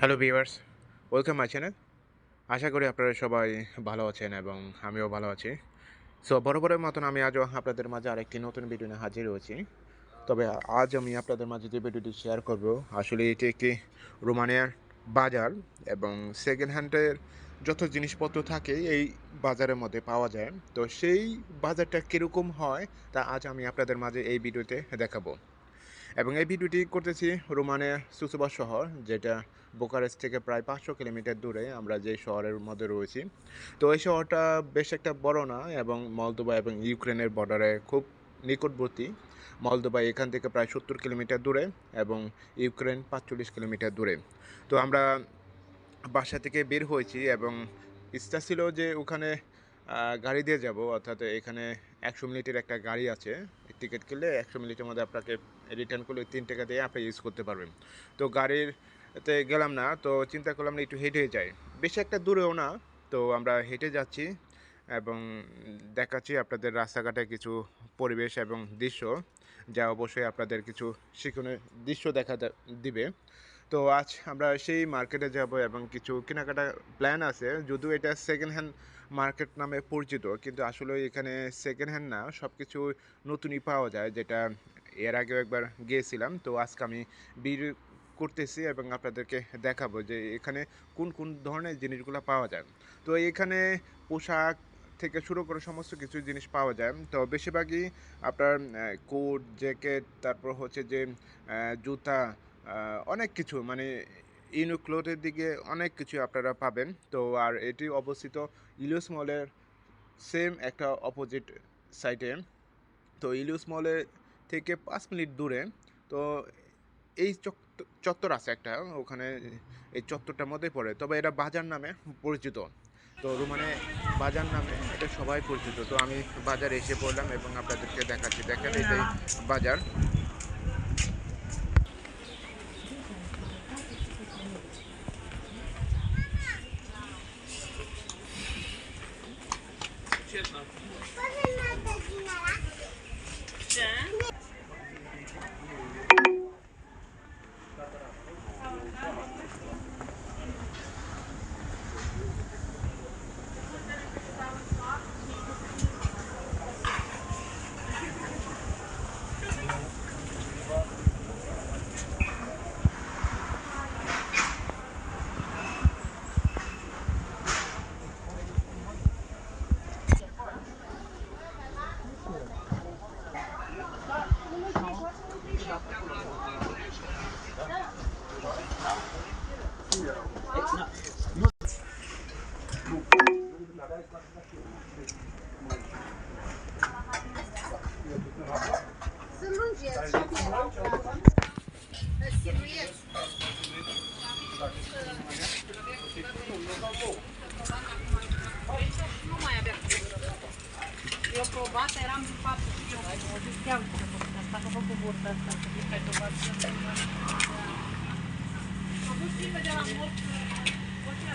Hello viewers welcome my channel আশা করি আপনারা সবাই ভালো আছেন এবং আমিও ভালো আছি। সো বরাবরের মতন আমি আজও আপনাদের মাঝে আরেকটি নতুন ভিডিও নিয়ে হাজির হয়েছি। তবে আজ আমি আপনাদের মাঝে যে ভিডিওটি শেয়ার করব, আসলে এটি একটি রোমানিয়ার বাজার এবং সেকেন্ড হ্যান্ডের যত জিনিসপত্র থাকে এই বাজারের মধ্যে পাওয়া যায়। তো সেই বাজারটা কীরকম হয় তা আজ আমি আপনাদের মাঝে এই ভিডিওতে দেখাবো। এবং এই ভিডিওটি করতেছি রোমানের সুসুবা শহর, যেটা বোকারেস্ট থেকে প্রায় পাঁচশো কিলোমিটার দূরে আমরা যে শহরের মধ্যে রয়েছি। তো এই শহরটা বেশ একটা বড় না, এবং মলদোবা এবং ইউক্রেনের বর্ডারে খুব নিকটবর্তী। মলদোবা এখান থেকে প্রায় সত্তর কিলোমিটার দূরে এবং ইউক্রেন পাঁচচল্লিশ কিলোমিটার দূরে। তো আমরা বাসা থেকে বের হয়েছি এবং ইচ্ছা ছিল যে ওখানে গাড়ি দিয়ে যাব, অর্থাৎ এখানে একশো মিনিটের একটা গাড়ি আছে। টিকিট কিনলে একশো মিনিটের মধ্যে আপনাকে রিটার্ন করলে তিন টাকা দিয়ে আপনি ইউজ করতে পারবেন। তো গাড়ির তে গেলাম না, তো চিন্তা করলাম না, একটু হেঁটে যাই। বেশি একটা দূরেও না, তো আমরা হেঁটে যাচ্ছি এবং দেখাচ্ছি আপনাদের রাস্তাঘাটে কিছু পরিবেশ এবং দৃশ্য, যা অবশ্যই আপনাদের কিছু শিক্ষণীয় দৃশ্য দেখা দিবে। তো আজ আমরা সেই মার্কেটে যাব এবং কিছু কেনাকাটা প্ল্যান আছে। যদিও এটা সেকেন্ড হ্যান্ড মার্কেট নামে পরিচিত, কিন্তু আসলে এখানে সেকেন্ড হ্যান্ড না সব কিছু নতুনই পাওয়া যায়, যেটা এর আগেও একবার গিয়েছিলাম। তো আজকে আমি বিল করতেছি এবং আপনাদেরকে দেখাবো যে এখানে কোন কোন ধরনের জিনিসগুলো পাওয়া যায়। তো এখানে পোশাক থেকে শুরু করে সমস্ত কিছু জিনিস পাওয়া যায়। তো বেশিরভাগই আপনার কোট জ্যাকেট তারপর হচ্ছে যে জুতা অনেক কিছু মানে ইউনিক্লোথের দিকে অনেক কিছু আপনারা পাবেন। তো আর এটি অবস্থিত ইলিয়স মলের সেম একটা অপোজিট সাইডে তো ইলিয়স মলের থেকে পাঁচ মিনিট দূরে। তো এই চত্ব- চত্বর আছে একটা, ওখানে এই চত্বরটার মধ্যে পড়ে। তবে এটা বাজার নামে পরিচিত। তো রোমানে বাজার নামে এটা সবাই পরিচিত। তো আমি বাজারে এসে পড়লাম এবং আপনাদেরকে দেখাচ্ছি। দেখেন এটাই বাজার। Jedna. Eu probat eram din faptul că eu știam că făcut asta. Am fost primă de la mort, orice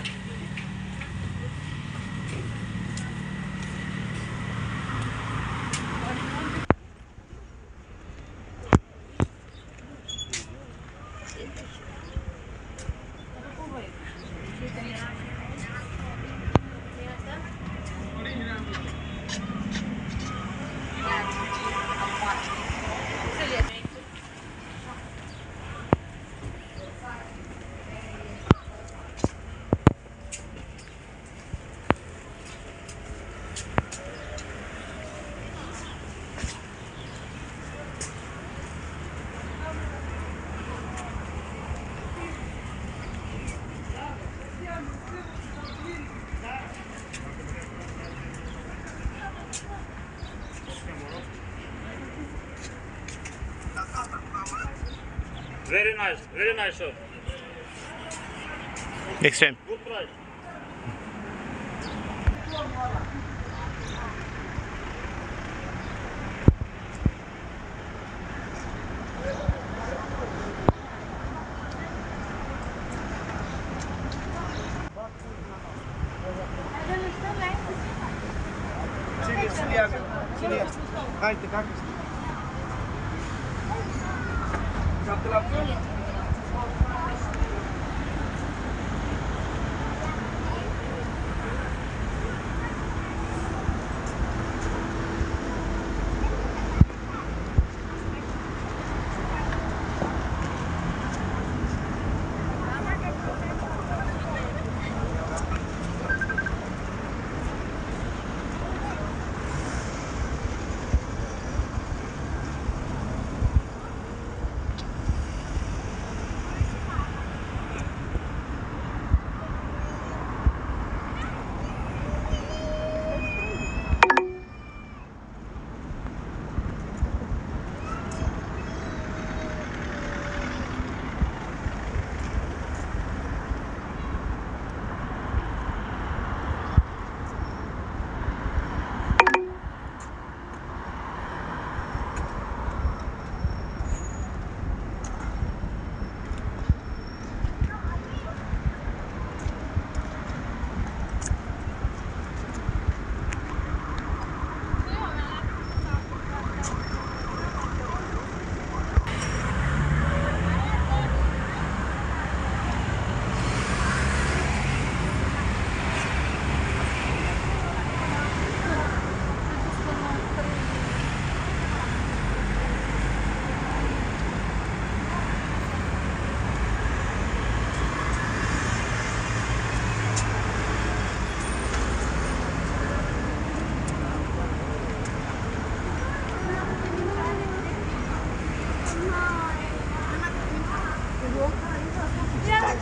Very nice, very nice shot. Next time. Good try. Как? Каплапы.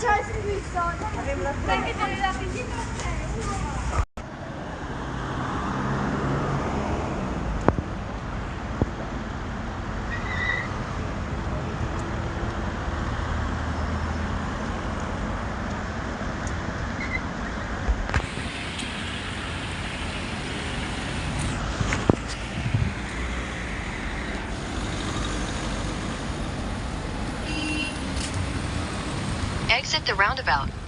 içerisini büyük sağ. Belki de öyle Exit the roundabout.